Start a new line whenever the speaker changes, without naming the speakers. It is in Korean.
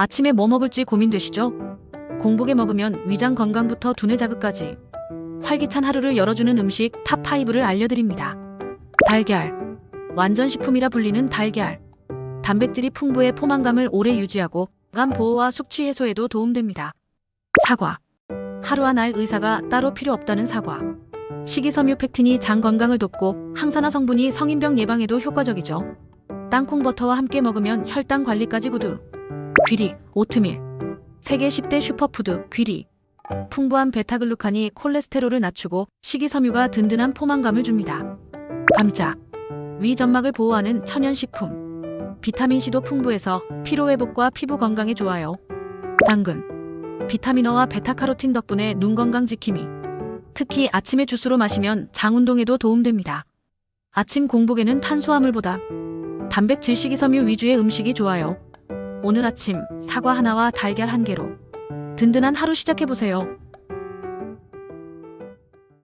아침에 뭐 먹을지 고민되시죠? 공복에 먹으면 위장 건강부터 두뇌 자극까지 활기찬 하루를 열어주는 음식 탑5를 알려드립니다. 달걀. 완전 식품이라 불리는 달걀. 단백질이 풍부해 포만감을 오래 유지하고 간 보호와 숙취 해소에도 도움됩니다. 사과. 하루와 날 의사가 따로 필요 없다는 사과. 식이섬유 팩틴이 장 건강을 돕고 항산화 성분이 성인병 예방에도 효과적이죠. 땅콩 버터와 함께 먹으면 혈당 관리까지 구두. 귀리, 오트밀. 세계 10대 슈퍼푸드 귀리. 풍부한 베타글루칸이 콜레스테롤을 낮추고 식이섬유가 든든한 포만감을 줍니다. 감자. 위 점막을 보호하는 천연식품. 비타민C도 풍부해서 피로회복과 피부 건강에 좋아요. 당근. 비타민어와 베타카로틴 덕분에 눈 건강 지킴이. 특히 아침에 주스로 마시면 장 운동에도 도움됩니다. 아침 공복에는 탄수화물보다 단백질 식이섬유 위주의 음식이 좋아요. 오늘 아침 사과 하나와 달걀 한 개로 든든한 하루 시작해보세요.